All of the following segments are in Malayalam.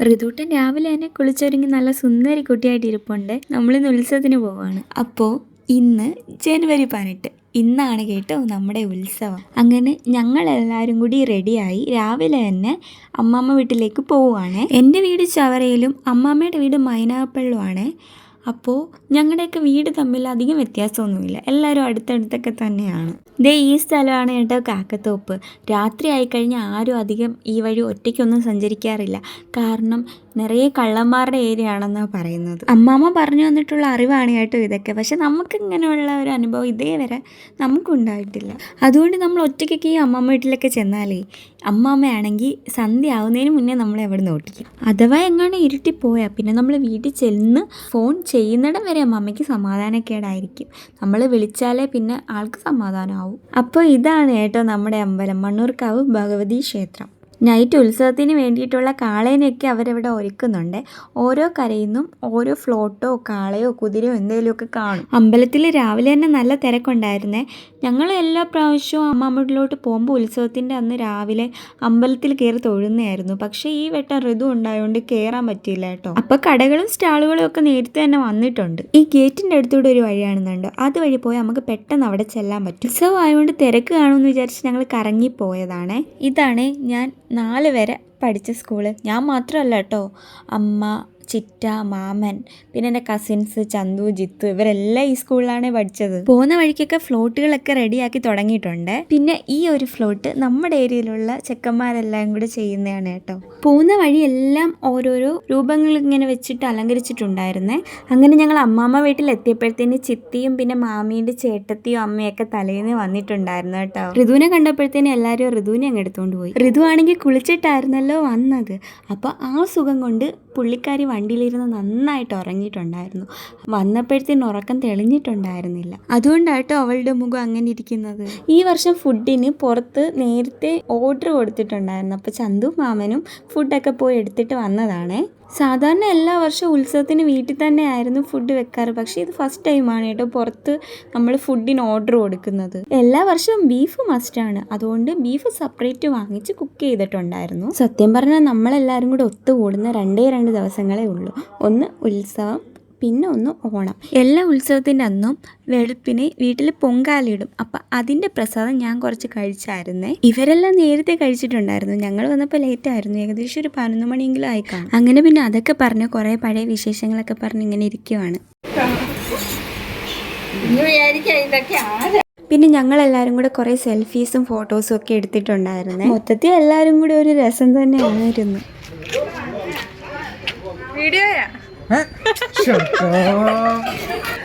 ഋതുട്ടൻ രാവിലെ തന്നെ കുളിച്ചൊരുങ്ങി നല്ല സുന്ദരി കുട്ടിയായിട്ട് ഇരിപ്പുണ്ട്. നമ്മളിന്ന് ഉത്സവത്തിന് പോവാണ്. അപ്പോൾ ഇന്ന് ജനുവരി പതിനെട്ട്. ഇന്നാണ് കേട്ടോ നമ്മുടെ ഉത്സവം. അങ്ങനെ ഞങ്ങൾ എല്ലാവരും കൂടി റെഡിയായി രാവിലെ തന്നെ അമ്മാമ്മ വീട്ടിലേക്ക് പോവുകയാണ് എന്റെ വീട് ചവറയിലും അമ്മാമ്മയുടെ വീട് മൈനാപ്പള്ളുമാണ് അപ്പോൾ ഞങ്ങളുടെയൊക്കെ വീട് തമ്മിൽ അധികം വ്യത്യാസമൊന്നുമില്ല. എല്ലാവരും അടുത്തടുത്തൊക്കെ തന്നെയാണ്. ദേ ഈ സ്ഥലമാണ് കേട്ടോ കാക്കത്തോപ്പ്. രാത്രി ആയിക്കഴിഞ്ഞാൽ ആരും അധികം ഈ വഴി ഒറ്റയ്ക്കൊന്നും സഞ്ചരിക്കാറില്ല. കാരണം നിറയെ കള്ളന്മാരുടെ ഏരിയ ആണെന്നാണ് പറയുന്നത്. അമ്മാമ്മ പറഞ്ഞു വന്നിട്ടുള്ള അറിവാണ് കേട്ടോ ഇതൊക്കെ. പക്ഷെ നമുക്ക് ഇങ്ങനെയുള്ള ഒരു അനുഭവം ഇതേ വരെ നമുക്കുണ്ടായിട്ടില്ല. അതുകൊണ്ട് നമ്മൾ ഒറ്റയ്ക്കൊക്കെ ഈ അമ്മമ്മ വീട്ടിലൊക്കെ ചെന്നാലേ അമ്മാമ്മയാണെങ്കിൽ സന്ധ്യ ആവുന്നതിന് മുന്നേ നമ്മളെ അവിടെ നിന്ന് ഓട്ടിക്കും അഥവാ എങ്ങാണ്ട് ഇരുട്ടി പോയാൽ പിന്നെ നമ്മൾ വീട്ടിൽ ചെന്ന് ഫോൺ ചെയ്യുന്നിടം വരെ അമ്മമ്മയ്ക്ക് സമാധാനക്കേടായിരിക്കും. നമ്മൾ വിളിച്ചാലേ പിന്നെ ആൾക്ക് സമാധാനമാവും. അപ്പോൾ ഇതാണ് കേട്ടോ നമ്മുടെ അമ്പലം. മണ്ണൂർക്കാവ് ഭഗവതി ക്ഷേത്രം. നൈറ്റ് ഉത്സവത്തിന് വേണ്ടിയിട്ടുള്ള കാളേനെയൊക്കെ അവരവിടെ ഒരുക്കുന്നുണ്ട്. ഓരോ കരയിൽ നിന്നും ഓരോ ഫ്ലോട്ടോ കാളയോ കുതിരയോ എന്തെങ്കിലുമൊക്കെ കാണും. അമ്പലത്തിൽ രാവിലെ തന്നെ നല്ല തിരക്കുണ്ടായിരുന്നേ. ഞങ്ങൾ എല്ലാ പ്രാവശ്യവും അമ്മാമ്മട്ടിലോട്ട് പോകുമ്പോൾ ഉത്സവത്തിന്റെ അന്ന് രാവിലെ അമ്പലത്തിൽ കയറി തൊഴുന്നതായിരുന്നു പക്ഷേ ഈ വെട്ടം ഋതു ഉണ്ടായതുകൊണ്ട് കയറാൻ പറ്റിയില്ല കേട്ടോ. അപ്പോൾ കടകളും സ്റ്റാളുകളും ഒക്കെ നേരത്തെ തന്നെ വന്നിട്ടുണ്ട്. ഈ ഗേറ്റിന്റെ അടുത്തൂടെ ഒരു വഴിയാണെന്നുണ്ട്. അതുവഴി പോയി നമുക്ക് പെട്ടെന്ന് അവിടെ ചെല്ലാൻ പറ്റും. ഉത്സവം ആയതുകൊണ്ട് തിരക്ക് കാണുമെന്ന് വിചാരിച്ച് ഞങ്ങൾ കറങ്ങിപ്പോയതാണ്. ഇതാണ് ഞാൻ നാല് വരെ പഠിച്ച സ്കൂൾ. ഞാൻ മാത്രമല്ല കേട്ടോ അമ്മ ചിറ്റ മാമൻ പിന്നെ എന്റെ കസിൻസ് ചന്തു ജിത്തു ഇവരെല്ലാം ഈ സ്കൂളിലാണ് പഠിച്ചത്. പോകുന്ന വഴിക്കൊക്കെ ഫ്ലോട്ടുകളൊക്കെ റെഡിയാക്കി തുടങ്ങിയിട്ടുണ്ട്. പിന്നെ ഈ ഒരു ഫ്ലോട്ട് നമ്മുടെ ഏരിയയിലുള്ള ചെക്കന്മാരെല്ലാം കൂടെ ചെയ്യുന്നതാണ് കേട്ടോ. പോകുന്ന വഴിയെല്ലാം ഓരോരോ രൂപങ്ങൾ ഇങ്ങനെ വെച്ചിട്ട് അലങ്കരിച്ചിട്ടുണ്ടായിരുന്നേ. അങ്ങനെ ഞങ്ങൾ അമ്മാമ്മ വീട്ടിൽ എത്തിയപ്പോഴത്തേന് ചിത്തിയും പിന്നെ മാമീന്റെ ചേട്ടത്തിയും അമ്മയൊക്കെ തലേന്ന് വന്നിട്ടുണ്ടായിരുന്നു കേട്ടോ. ഋതുവിനെ കണ്ടപ്പോഴത്തേന് എല്ലാവരും ഋതുവിനെ അങ്ങ് എടുത്തുകൊണ്ട് പോയി. ഋതു ആണെങ്കിൽ കുളിച്ചിട്ടായിരുന്നല്ലോ വന്നത്. അപ്പോൾ ആ സുഖം കൊണ്ട് പുള്ളിക്കാരി വണ്ടിയിലിരുന്ന് നന്നായിട്ട് ഉറങ്ങിയിട്ടുണ്ടായിരുന്നു. വന്നപ്പോഴത്തേന് ഉറക്കം തെളിഞ്ഞിട്ടുണ്ടായിരുന്നില്ല. അതുകൊണ്ടാട്ടോ അവളുടെ മുഖം അങ്ങനെ ഇരിക്കുന്നത്? ഈ വർഷം ഫുഡിന് പുറത്ത് നേരത്തെ ഓർഡർ കൊടുത്തിട്ടുണ്ടായിരുന്നു. അപ്പോൾ ചന്തു മാമനും ഫുഡൊക്കെ പോയി എടുത്തിട്ട് വന്നതാണേ. സാധാരണ എല്ലാ വർഷവും ഉത്സവത്തിന് വീട്ടിൽ തന്നെ ആയിരുന്നു ഫുഡ് വെക്കാറ്. പക്ഷേ ഇത് ഫസ്റ്റ് ടൈമാണ് കേട്ടോ. പുറത്ത് നമ്മൾ ഫുഡിന് ഓർഡർ കൊടുക്കുന്നത്. എല്ലാ വർഷവും ബീഫ് മസ്റ്റാണ് അതുകൊണ്ട് ബീഫ് സെപ്പറേറ്റ് വാങ്ങിച്ച് കുക്ക് ചെയ്തിട്ടുണ്ടായിരുന്നു. സത്യം പറഞ്ഞാൽ നമ്മളെല്ലാവരും കൂടെ ഒത്തുകൂടുന്ന രണ്ടേ രണ്ട് ദിവസങ്ങളേ ഉള്ളൂ. ഒന്ന് ഉത്സവം പിന്നെ ഒന്ന് ഓണം. എല്ലാ ഉത്സവത്തിന്റെ അന്നും വെളുപ്പിന് വീട്ടിൽ പൊങ്കാലയിടും. അപ്പം അതിന്റെ പ്രസാദം ഞാൻ കുറച്ച് കഴിച്ചായിരുന്നേ. ഇവരെല്ലാം നേരത്തെ കഴിച്ചിട്ടുണ്ടായിരുന്നു. ഞങ്ങൾ വന്നപ്പോൾ ലേറ്റ് ആയിരുന്നു. ഏകദേശം ഒരു പതിനൊന്ന് മണിയെങ്കിലും ആയിക്കാം കാണും. അങ്ങനെ പിന്നെ അതൊക്കെ പറഞ്ഞ് കുറേ പഴയ വിശേഷങ്ങളൊക്കെ പറഞ്ഞ് ഇങ്ങനെ ഇരിക്കുവാണ്. പിന്നെ ഞങ്ങൾ എല്ലാവരും കൂടെ കുറേ സെൽഫീസും ഫോട്ടോസും ഒക്കെ എടുത്തിട്ടുണ്ടായിരുന്നു. മൊത്തത്തിൽ എല്ലാവരും കൂടെ ഒരു രസം തന്നെ ആയിരുന്നു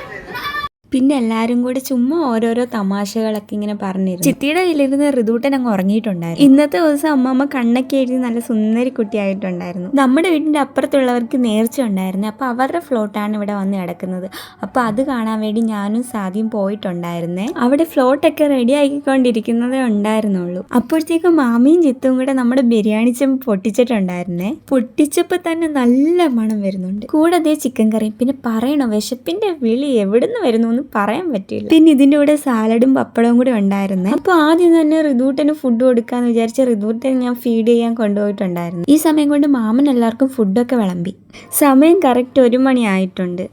പിന്നെ എല്ലാരും കൂടി ചുമ്മാ ഓരോരോ തമാശകളൊക്കെ ഇങ്ങനെ പറഞ്ഞിരുന്നു. ചിത്തിയുടെ കയ്യിലിരുന്ന് ഋതുട്ടൻ അങ്ങ് ഉറങ്ങിയിട്ടുണ്ടായിരുന്നു. ഇന്നത്തെ ദിവസം അമ്മമ്മ കണ്ണൊക്കെ എഴുതി നല്ല സുന്ദരി കുട്ടിയായിട്ടുണ്ടായിരുന്നു. നമ്മുടെ വീടിന്റെ അപ്പുറത്തുള്ളവർക്ക് നേർച്ച ഉണ്ടായിരുന്നു. അപ്പോൾ അവരുടെ ഫ്ലോട്ടാണ് ഇവിടെ വന്ന് കിടക്കുന്നത്. അപ്പോൾ അത് കാണാൻ വേണ്ടി ഞാനും സാദ്യം പോയിട്ടുണ്ടായിരുന്നേ. അവിടെ ഫ്ലോട്ടൊക്കെ റെഡി ആക്കിക്കൊണ്ടിരിക്കുന്നതേ ഉണ്ടായിരുന്നുള്ളൂ. അപ്പോഴത്തേക്കും മാമിയും ചിത്തും കൂടെ നമ്മുടെ ബിരിയാണി ചെമ്പ് പൊട്ടിച്ചിട്ടുണ്ടായിരുന്നേ. പൊട്ടിച്ചപ്പോൾ തന്നെ നല്ല മണം വരുന്നുണ്ട്. കൂടാതെ ചിക്കൻ കറി. പിന്നെ പറയണോ വിശപ്പിന്റെ വിളി എവിടുന്ന് വരുന്നു എന്ന് പറയാൻ പറ്റില്ല പിന്നെ ഇതിന്റെ കൂടെ സാലഡും പപ്പടവും കൂടെ ഉണ്ടായിരുന്നു. അപ്പോൾ ആദ്യം തന്നെ ഋതൂട്ടന് ഫുഡ് കൊടുക്കാന്ന് വിചാരിച്ച റിതൂട്ടൻ ഞാൻ ഫീഡ് ചെയ്യാൻ കൊണ്ടുപോയിട്ടുണ്ടായിരുന്നു. ഈ സമയം കൊണ്ട് മാമൻ എല്ലാവർക്കും ഫുഡൊക്കെ വിളമ്പി. സമയം കറക്റ്റ് ഒരു മണി ആയിട്ടുണ്ട്.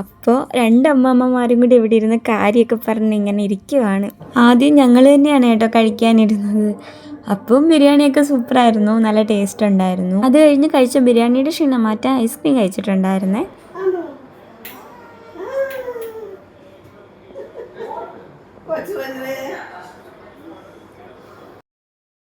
അപ്പോൾ രണ്ട് അമ്മമ്മമാരും കൂടി ഇവിടെ ഇരുന്ന് കാര്യമൊക്കെ പറഞ്ഞ് ഇങ്ങനെ ഇരിക്കുവാണ്. ആദ്യം ഞങ്ങൾ തന്നെയാണ് കേട്ടോ കഴിക്കാനിരുന്നത്. അപ്പം ബിരിയാണിയൊക്കെ സൂപ്പറായിരുന്നു നല്ല ടേസ്റ്റ് ഉണ്ടായിരുന്നു. അത് കഴിഞ്ഞ് കഴിച്ച ബിരിയാണിയുടെ ക്ഷീണം മാറ്റാൻ ഐസ്ക്രീം കഴിച്ചിട്ടുണ്ടായിരുന്നേ. 我做的呗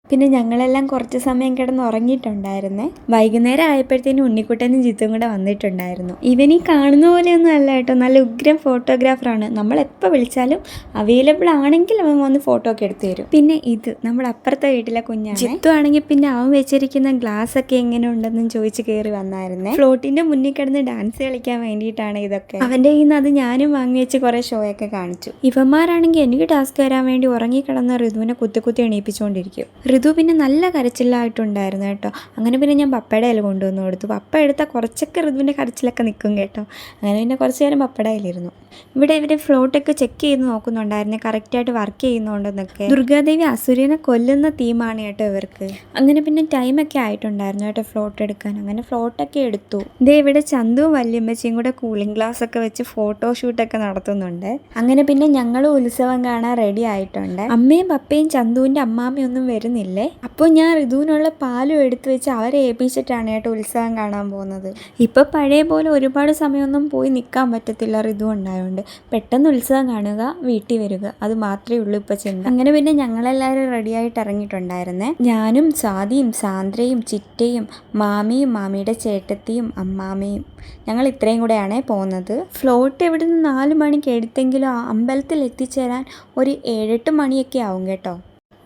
പിന്നെ ഞങ്ങളെല്ലാം കുറച്ച് സമയം കിടന്ന് ഉറങ്ങിയിട്ടുണ്ടായിരുന്നേ. വൈകുന്നേരം ആയപ്പോഴത്തേനും ഉണ്ണിക്കുട്ടനും ജിത്തും കൂടെ വന്നിട്ടുണ്ടായിരുന്നു. ഇവനി ഈ കാണുന്ന പോലെയൊന്നും അല്ല കേട്ടോ. നല്ല ഉഗ്രം ഫോട്ടോഗ്രാഫറാണ് നമ്മൾ എപ്പോൾ വിളിച്ചാലും അവൈലബിൾ ആണെങ്കിൽ അവൻ വന്ന് ഫോട്ടോ ഒക്കെ എടുത്തു തരും. പിന്നെ ഇത് നമ്മുടെ അപ്പുറത്തെ വീട്ടിലെ കുഞ്ഞാണ്. ജിത്തു ആണെങ്കിൽ പിന്നെ അവൻ വെച്ചിരിക്കുന്ന ഗ്ലാസ് ഒക്കെ എങ്ങനെ ഉണ്ടെന്നും ചോദിച്ച് കയറി വന്നായിരുന്നേ. ഫ്ലോട്ടിന്റെ മുന്നിൽ കിടന്ന് ഡാൻസ് കളിക്കാൻ വേണ്ടിയിട്ടാണ് ഇതൊക്കെ. അവന്റെ കയ്യിൽ നിന്ന് അത് ഞാനും വാങ്ങി വെച്ച് കുറെ ഷോ ഒക്കെ കാണിച്ചു. ഇവന്മാരാണെങ്കിൽ എനിക്ക് ടാസ്ക് തരാൻ വേണ്ടി ഉറങ്ങി കിടന്ന ഋതുവിനെ കുത്തി കുത്തി എണീപ്പിച്ചുകൊണ്ടിരിക്കും ഋതു പിന്നെ നല്ല കരച്ചിലായിട്ടുണ്ടായിരുന്നു കേട്ടോ. അങ്ങനെ പിന്നെ ഞാൻ പപ്പയുടെ ഇല കൊണ്ടുവന്ന് കൊടുത്തു. പപ്പ എടുത്താൽ കുറച്ചൊക്കെ ഋതുവിന്റെ കരച്ചിലൊക്കെ നിൽക്കും കേട്ടോ. അങ്ങനെ പിന്നെ കുറച്ച് നേരം പപ്പയുടെ ഇലിരുന്നു ഇവിടെ ഇവർ ഫ്ലോട്ടൊക്കെ ചെക്ക് ചെയ്ത് നോക്കുന്നുണ്ടായിരുന്നു. കറക്റ്റായിട്ട് വർക്ക് ചെയ്യുന്നുണ്ടെന്നൊക്കെ. ദുർഗാദേവി അസുരനെ കൊല്ലുന്ന തീമാണ് കേട്ടോ ഇവർക്ക്. അങ്ങനെ പിന്നെ ടൈമൊക്കെ ആയിട്ടുണ്ടായിരുന്നു കേട്ടോ ഫ്ലോട്ട് എടുക്കാൻ. അങ്ങനെ ഫ്ലോട്ടൊക്കെ എടുത്തു. ഇതേ ഇവിടെ ചന്തുവും വല്യമ്മച്ചിയും കൂടെ കൂളിംഗ് ഗ്ലാസ് ഒക്കെ വെച്ച് ഫോട്ടോ ഷൂട്ടൊക്കെ നടത്തുന്നുണ്ട്. അങ്ങനെ പിന്നെ ഞങ്ങൾ ഉത്സവം കാണാൻ റെഡി ആയിട്ടുണ്ട്. അമ്മയും പപ്പയും ചന്തുവിന്റെ അമ്മാമ്മയും ഒന്നും വരുന്നില്ലേ അപ്പോൾ ഞാൻ ഋതുവിനുള്ള പാലും എടുത്തു വെച്ച് അവരെ ഏൽപ്പിച്ചിട്ടാണ് കേട്ടോ ഉത്സവം കാണാൻ പോകുന്നത്. ഇപ്പോൾ പഴയ പോലെ ഒരുപാട് സമയമൊന്നും പോയി നിൽക്കാൻ പറ്റത്തില്ല ഋതു ഉണ്ടായതുകൊണ്ട് പെട്ടെന്ന് ഉത്സവം കാണുക വീട്ടിൽ വരിക അത് മാത്രമേ ഉള്ളൂ ഇപ്പോൾ ചിന്ത. അങ്ങനെ പിന്നെ ഞങ്ങളെല്ലാവരും റെഡിയായിട്ട് ഇറങ്ങിയിട്ടുണ്ടായിരുന്നേ. ഞാനും സാദിയും സാന്ദ്രയും ചിറ്റയും മാമിയും മാമിയുടെ ചേട്ടത്തിയും അമ്മാമയും ഞങ്ങൾ ഇത്രയും കൂടെയാണ് പോകുന്നത് ഫ്ലോട്ട് ഇവിടുന്ന് നാല് മണിക്ക് എടുത്തെങ്കിലും അമ്പലത്തിൽ എത്തിച്ചേരാൻ ഒരു ഏഴെട്ട് മണിയൊക്കെ ആവും കേട്ടോ.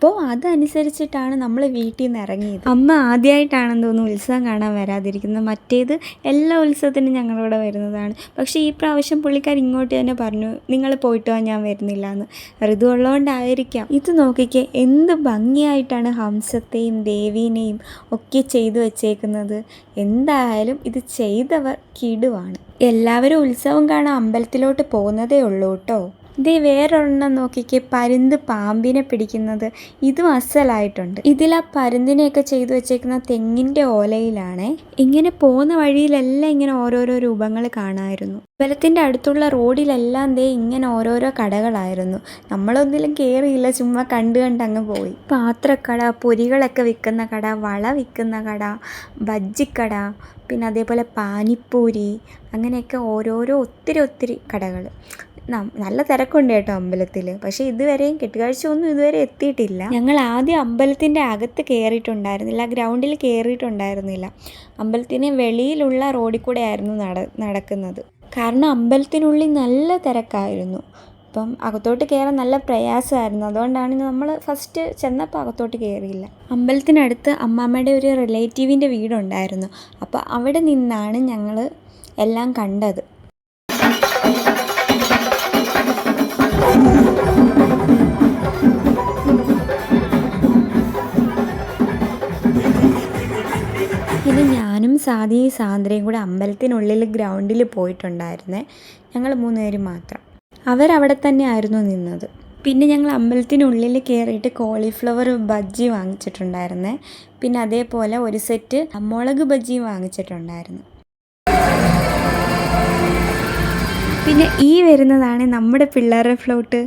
അപ്പോൾ അതനുസരിച്ചിട്ടാണ് നമ്മൾ വീട്ടിൽ നിന്ന് ഇറങ്ങിയത് അമ്മ ആദ്യമായിട്ടാണെന്ന് തോന്നുന്നു ഉത്സവം കാണാൻ വരാതിരിക്കുന്നത്. മറ്റേത് എല്ലാ ഉത്സവത്തിനും ഞങ്ങളിവിടെ വരുന്നതാണ്. പക്ഷേ ഈ പ്രാവശ്യം പുള്ളിക്കാർ ഇങ്ങോട്ട് തന്നെ പറഞ്ഞു നിങ്ങൾ പോയിട്ടോ ഞാൻ വരുന്നില്ല എന്ന് ഋതു ഉള്ളതുകൊണ്ടായിരിക്കാം ഇത് നോക്കിക്കേ എന്ത് ഭംഗിയായിട്ടാണ് ഹംസത്തെയും ദേവീനെയും ഒക്കെ ചെയ്തു വച്ചേക്കുന്നത്. എന്തായാലും ഇത് ചെയ്തവർ കിടുവാണ്. എല്ലാവരും ഉത്സവം കാണാൻ അമ്പലത്തിലോട്ട് പോകുന്നതേ ഉള്ളൂ കേട്ടോ ഇതേ വേറൊരെണ്ണം നോക്കിക്കേ പരുന്ത് പാമ്പിനെ പിടിക്കുന്നത്. ഇതും അസലായിട്ടുണ്ട്. ഇതിൽ ആ പരുന്തിനെയൊക്കെ ചെയ്തു വെച്ചേക്കുന്ന തെങ്ങിന്റെ ഓലയിലാണ്. ഇങ്ങനെ പോകുന്ന വഴിയിലെല്ലാം ഇങ്ങനെ ഓരോരോ രൂപങ്ങൾ കാണാമായിരുന്നു അമ്പലത്തിന്റെ അടുത്തുള്ള റോഡിലെല്ലാം ദേ ഇങ്ങനെ ഓരോരോ കടകളായിരുന്നു. നമ്മളൊന്നിലും കയറിയില്ല ചുമ്മാ കണ്ടു കണ്ട് അങ്ങ് പോയി. പാത്രക്കട പൊരികളൊക്കെ വിൽക്കുന്ന കട വള വിൽക്കുന്ന കട ബജ്ജിക്കട പിന്നെ അതേപോലെ പാനിപ്പൂരി അങ്ങനെയൊക്കെ ഓരോരോ ഒത്തിരി ഒത്തിരി കടകൾ. നല്ല തിരക്കുണ്ട് കേട്ടോ അമ്പലത്തിൽ പക്ഷേ ഇതുവരെയും കെട്ടുകാഴ്ച ഒന്നും ഇതുവരെ എത്തിയിട്ടില്ല. ഞങ്ങൾ ആദ്യം അമ്പലത്തിന്റെ അകത്ത് കയറിയിട്ടുണ്ടായിരുന്നില്ല ഗ്രൗണ്ടിൽ കയറിയിട്ടുണ്ടായിരുന്നില്ല അമ്പലത്തിന് വെളിയിലുള്ള റോഡിൽ കൂടെ ആയിരുന്നു നട നടക്കുന്നത്. കാരണം അമ്പലത്തിനുള്ളിൽ നല്ല തിരക്കായിരുന്നു. അപ്പം അകത്തോട്ട് കയറാൻ നല്ല പ്രയാസമായിരുന്നു. അതുകൊണ്ടാണ് നമ്മൾ ഫസ്റ്റ് ചെന്നപ്പോൾ അകത്തോട്ട് കയറിയില്ല അമ്പലത്തിനടുത്ത് അമ്മാമ്മയുടെ ഒരു റിലേറ്റീവിന്റെ വീടുണ്ടായിരുന്നു. അപ്പോൾ അവിടെ നിന്നാണ് ഞങ്ങൾ എല്ലാം കണ്ടത്. സാദിയും സാന്ദ്രയും കൂടെ അമ്പലത്തിനുള്ളിൽ ഗ്രൗണ്ടിൽ പോയിട്ടുണ്ടായിരുന്നേ. ഞങ്ങൾ മൂന്നുപേരും മാത്രം. അവരവിടെ തന്നെ ആയിരുന്നു നിന്നത്. പിന്നെ ഞങ്ങൾ അമ്പലത്തിനുള്ളിൽ കയറിയിട്ട് കോളിഫ്ലവർ ബജ്ജി വാങ്ങിച്ചിട്ടുണ്ടായിരുന്നേ. പിന്നെ അതേപോലെ ഒരു സെറ്റ് മുളക് ബജ്ജി വാങ്ങിച്ചിട്ടുണ്ടായിരുന്നു. പിന്നെ ഈ വരുന്നതാണ് നമ്മുടെ പിള്ളേരുടെ ഫ്ലോട്ട്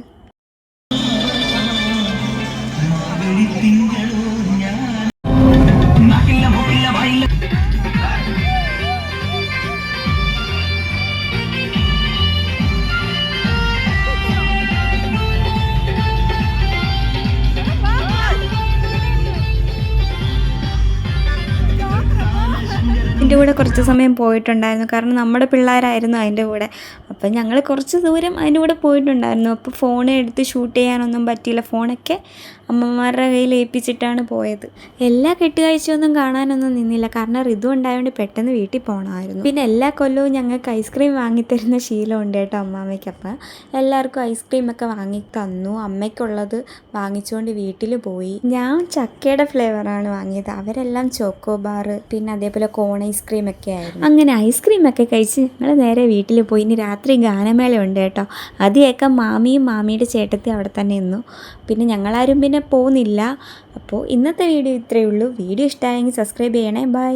അതിന്റെ കൂടെ കുറച്ച് സമയം പോയിട്ടുണ്ടായിരുന്നു. കാരണം നമ്മുടെ പിള്ളേരായിരുന്നു അതിന്റെ കൂടെ. അപ്പം ഞങ്ങൾ കുറച്ച് ദൂരം അതിന്റെ കൂടെ പോയിട്ടുണ്ടായിരുന്നു. അപ്പോൾ ഫോൺ എടുത്ത് ഷൂട്ട് ചെയ്യാനൊന്നും പറ്റിയില്ല. ഫോണൊക്കെ അമ്മമാരുടെ കയ്യിൽ ഏൽപ്പിച്ചിട്ടാണ് പോയത്. എല്ലാ കെട്ടുകാഴ്ചയൊന്നും കാണാനൊന്നും നിന്നില്ല. കാരണം ഋതു ഉണ്ടായതുകൊണ്ട് പെട്ടെന്ന് വീട്ടിൽ പോകണമായിരുന്നു പിന്നെ എല്ലാ കൊല്ലവും ഞങ്ങൾക്ക് ഐസ്ക്രീം വാങ്ങിത്തരുന്ന ശീലമുണ്ട് കേട്ടോ അമ്മാമ്മയ്ക്ക്. അപ്പം എല്ലാവർക്കും ഐസ്ക്രീം ഒക്കെ വാങ്ങി തന്നു. അമ്മയ്ക്കുള്ളത് വാങ്ങിച്ചുകൊണ്ട് വീട്ടിൽ പോയി. ഞാൻ ചക്കയുടെ ഫ്ലേവറാണ് വാങ്ങിയത്. അവരെല്ലാം ചോക്കോ ബാർ പിന്നെ അതേപോലെ കോൺ ഐസ്ക്രീം ഒക്കെ ആയിരുന്നു. അങ്ങനെ ഐസ്ക്രീം ഒക്കെ കഴിച്ച് ഞങ്ങൾ നേരെ വീട്ടിൽ പോയി. ഇനി രാത്രി ഗാനമേള ഉണ്ട് കേട്ടോ. അത് കേൾക്കാൻ മാമിയും മാമിയുടെ ചേട്ടത്തി അവിടെ തന്നെ നിന്നു. പിന്നെ ഞങ്ങളാരും പിന്നെ പോകുന്നില്ല. അപ്പോൾ ഇന്നത്തെ വീഡിയോ ഇത്രയേ ഉള്ളൂ. വീഡിയോ ഇഷ്ടമായെങ്കിൽ സബ്സ്ക്രൈബ് ചെയ്യണേ. ബൈ